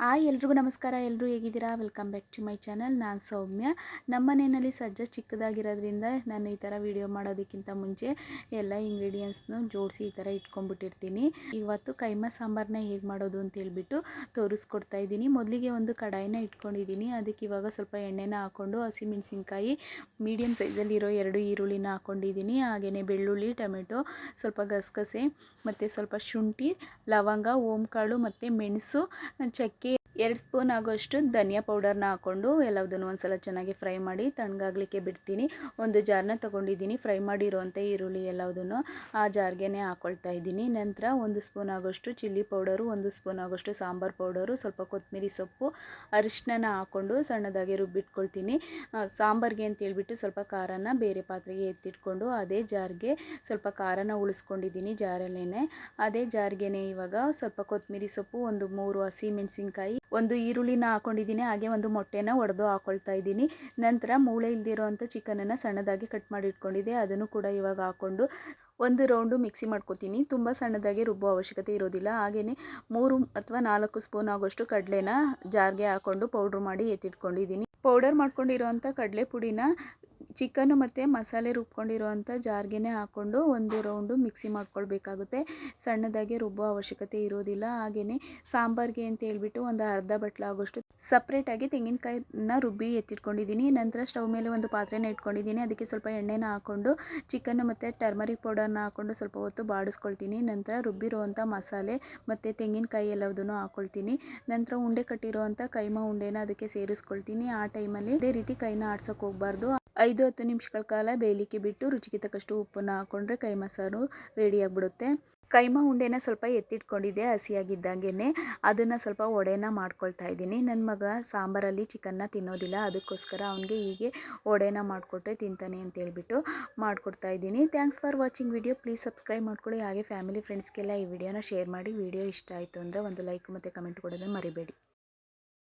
Hi, ಎಲ್ರಿಗೂ ನಮಸ್ಕಾರ. ಎಲ್ಲರೂ ಹೇಗಿದ್ದೀರಾ? Welcome back to my channel ನಾನು ಸೌಮ್ಯ. ನಮ್ಮ ಮನೆಯಲ್ಲಿ ಸಜ್ಜ ಚಿಕ್ಕದಾಗಿರೋದ್ರಿಂದ ನಾನು ಈ ಥರ ವಿಡಿಯೋ ಮಾಡೋದಕ್ಕಿಂತ ಮುಂಚೆ ಎಲ್ಲ ಇಂಗ್ರೀಡಿಯೆಂಟ್ಸ್ನು ಜೋಡಿಸಿ ಈ ಥರ ಇಟ್ಕೊಂಡ್ಬಿಟ್ಟಿರ್ತೀನಿ. ಇವತ್ತು ಕೈಮ ಸಾಂಬಾರನ್ನ ಹೇಗೆ ಮಾಡೋದು ಅಂತ ಹೇಳ್ಬಿಟ್ಟು ತೋರಿಸ್ಕೊಡ್ತಾ ಇದ್ದೀನಿ. ಮೊದಲಿಗೆ ಒಂದು ಕಡಾಯಿನ ಇಟ್ಕೊಂಡಿದ್ದೀನಿ. ಅದಕ್ಕೆ ಇವಾಗ ಸ್ವಲ್ಪ ಎಣ್ಣೆನ ಹಾಕ್ಕೊಂಡು ಹಸಿಮೆಣಸಿನ್ಕಾಯಿ ಮೀಡಿಯಮ್ ಸೈಜಲ್ಲಿರೋ ಎರಡು ಈರುಳ್ಳಿನ ಹಾಕ್ಕೊಂಡಿದ್ದೀನಿ ಹಾಗೆಯೇ ಬೆಳ್ಳುಳ್ಳಿ, ಟೊಮೆಟೊ, ಸ್ವಲ್ಪ ಗಸಗಸೆ, ಮತ್ತು ಸ್ವಲ್ಪ ಶುಂಠಿ, ಲವಂಗ, ಓಂಕಾಳು, ಮತ್ತು ಮೆಣಸು, ಚಕ್ಕೆ ಎರಡು ಸ್ಪೂನ್ ಆಗೋಷ್ಟು ಧನಿಯಾ ಪೌಡರ್ನ ಹಾಕ್ಕೊಂಡು ಎಲ್ಲದನ್ನು ಒಂದು ಸಲ ಚೆನ್ನಾಗಿ ಫ್ರೈ ಮಾಡಿ ತಣ್ಣಗಾಗಲಿಕ್ಕೆ ಬಿಡ್ತೀನಿ. ಒಂದು ಜಾರ್ನ ತೊಗೊಂಡಿದ್ದೀನಿ. ಫ್ರೈ ಮಾಡಿರುವಂಥ ಈರುಳ್ಳಿ ಎಲ್ಲದನ್ನು ಆ ಜಾರ್ಗೆ ಹಾಕ್ಕೊಳ್ತಾ ಇದ್ದೀನಿ. ನಂತರ ಒಂದು ಸ್ಪೂನ್ ಆಗೋಷ್ಟು ಚಿಲ್ಲಿ ಪೌಡರು, ಒಂದು ಸ್ಪೂನ್ ಆಗೋಷ್ಟು ಸಾಂಬಾರು ಪೌಡರು, ಸ್ವಲ್ಪ ಕೊತ್ತಂಬರಿ ಸೊಪ್ಪು ಅರಿಶಿನ ಹಾಕ್ಕೊಂಡು ಸಣ್ಣದಾಗಿ ರುಬ್ಬಿಟ್ಕೊಳ್ತೀನಿ. ಸಾಂಬಾರ್ಗೆ ಅಂತ ಹೇಳ್ಬಿಟ್ಟು ಸ್ವಲ್ಪ ಖಾರನ ಬೇರೆ ಪಾತ್ರೆಗೆ ಎತ್ತಿಟ್ಕೊಂಡು ಅದೇ ಜಾರ್ಗೆ ಸ್ವಲ್ಪ ಖಾರನ ಉಳಿಸ್ಕೊಂಡಿದ್ದೀನಿ ಜಾರಲ್ಲೇ ಅದೇ ಜಾರ್ಗೆ ಇವಾಗ ಸ್ವಲ್ಪ ಕೊತ್ತಂಬರಿ ಸೊಪ್ಪು, ಒಂದು ಮೂರು ಹಸಿ ಮೆಣಸಿನ್ಕಾಯಿ ಒಂದು ಈರುಳ್ಳಿನ ಹಾಕೊಂಡಿದ್ದೀನಿ, ಹಾಗೆ ಒಂದು ಮೊಟ್ಟೆನ ಒಡೆದು ಹಾಕೊಳ್ತಾ ಇದ್ದೀನಿ. ನಂತರ ಮೂಳೆ ಇಲ್ದಿರೋಂಥ ಚಿಕನನ್ನು ಸಣ್ಣದಾಗಿ ಕಟ್ ಮಾಡಿ ಇಟ್ಕೊಂಡಿದ್ದೆ, ಅದನ್ನು ಕೂಡ ಇವಾಗ ಹಾಕ್ಕೊಂಡು ಒಂದು ರೌಂಡು ಮಿಕ್ಸಿ ಮಾಡ್ಕೊತೀನಿ. ತುಂಬ ಸಣ್ಣದಾಗಿ ರುಬ್ಬೋ ಅವಶ್ಯಕತೆ ಇರೋದಿಲ್ಲ. ಹಾಗೆಯೇ ಮೂರು ಅಥವಾ ನಾಲ್ಕು ಸ್ಪೂನ್ ಆಗೋಷ್ಟು ಕಡಲೆನ ಜಾರ್ಗೆ ಹಾಕ್ಕೊಂಡು ಪೌಡ್ರ್ ಮಾಡಿ ಎತ್ತಿಟ್ಕೊಂಡಿದ್ದೀನಿ. ಪೌಡರ್ ಮಾಡ್ಕೊಂಡಿರೋವಂಥ ಕಡಲೆ ಪುಡಿನ ಚಿಕನ್ನು ಮತ್ತು ಮಸಾಲೆ ರುಬ್ಕೊಂಡಿರೋವಂಥ ಜಾರ್ಗೆನೇ ಹಾಕ್ಕೊಂಡು ಒಂದು ರೌಂಡು ಮಿಕ್ಸಿ ಮಾಡ್ಕೊಳ್ಬೇಕಾಗುತ್ತೆ. ಸಣ್ಣದಾಗಿ ರುಬ್ಬೋ ಅವಶ್ಯಕತೆ ಇರೋದಿಲ್ಲ. ಹಾಗೆಯೇ ಸಾಂಬಾರಿಗೆ ಅಂತ ಹೇಳ್ಬಿಟ್ಟು ಒಂದು ಅರ್ಧ ಬಟ್ಲಾಗೋಷ್ಟು ಸಪ್ರೇಟಾಗಿ ತೆಂಗಿನಕಾಯಿನ ರುಬ್ಬಿ ಎತ್ತಿಟ್ಕೊಂಡಿದ್ದೀನಿ. ನಂತರ ಸ್ಟವ್ ಮೇಲೆ ಒಂದು ಪಾತ್ರೆನ ಇಟ್ಕೊಂಡಿದ್ದೀನಿ. ಅದಕ್ಕೆ ಸ್ವಲ್ಪ ಎಣ್ಣೆನ ಹಾಕ್ಕೊಂಡು ಚಿಕನ್ನು ಮತ್ತು ಟರ್ಮರಿಕ್ ಪೌಡರ್ನ ಹಾಕ್ಕೊಂಡು ಸ್ವಲ್ಪ ಹೊತ್ತು ಬಾಡಿಸ್ಕೊಳ್ತೀನಿ. ನಂತರ ರುಬ್ಬಿರುವಂಥ ಮಸಾಲೆ ಮತ್ತು ತೆಂಗಿನಕಾಯಿ ಎಲ್ಲದನ್ನು ಹಾಕ್ಕೊಳ್ತೀನಿ. ನಂತರ ಉಂಡೆ ಕಟ್ಟಿರುವಂಥ ಕೈಮ ಉಂಡೆನ ಅದಕ್ಕೆ ಸೇರಿಸ್ಕೊಳ್ತೀನಿ. ಆ ಟೈಮಲ್ಲಿ ಇದೇ ರೀತಿ ಕೈನ ಆಡ್ಸೋಕೆ ಹೋಗಬಾರ್ದು. ಐದು ಹತ್ತು ನಿಮಿಷಗಳ ಕಾಲ ಬೇಯಲಿಕ್ಕೆ ಬಿಟ್ಟು ರುಚಿಗೆ ತಕ್ಕಷ್ಟು ಉಪ್ಪನ್ನು ಹಾಕ್ಕೊಂಡ್ರೆ ಕೈಮಾ ಸಾರು ರೆಡಿಯಾಗಿಬಿಡುತ್ತೆ ಕೈಮಾ ಉಂಡೆನ ಸ್ವಲ್ಪ ಎತ್ತಿಟ್ಕೊಂಡಿದ್ದೆ ಹಸಿಯಾಗಿದ್ದಾಗೇ ಅದನ್ನು ಸ್ವಲ್ಪ ಒಡೆನ ಮಾಡ್ಕೊಳ್ತಾ ಇದ್ದೀನಿ. ನನ್ನ ಮಗ ಸಾಂಬಾರಲ್ಲಿ ಚಿಕನ್ನ ತಿನ್ನೋದಿಲ್ಲ, ಅದಕ್ಕೋಸ್ಕರ ಅವನಿಗೆ ಹೀಗೆ ಒಡೆನ ಮಾಡಿಕೊಟ್ರೆ ತಿಂತಾನೆ ಅಂತ ಹೇಳ್ಬಿಟ್ಟು ಮಾಡಿಕೊಡ್ತಾ ಇದ್ದೀನಿ. Thanks for watching video please subscribe ಮಾಡ್ಕೊಳ್ಳಿ. ಹಾಗೆ ಫ್ಯಾಮಿಲಿ ಫ್ರೆಂಡ್ಸ್ಗೆಲ್ಲ ಈ ವಿಡಿಯೋನ ಶೇರ್ ಮಾಡಿ. ವಿಡಿಯೋ ಇಷ್ಟ ಆಯಿತು ಅಂದರೆ ಒಂದು ಲೈಕ್ ಮತ್ತು ಕಮೆಂಟ್ ಕೊಡೋದನ್ನು ಮರಿಬೇಡಿ.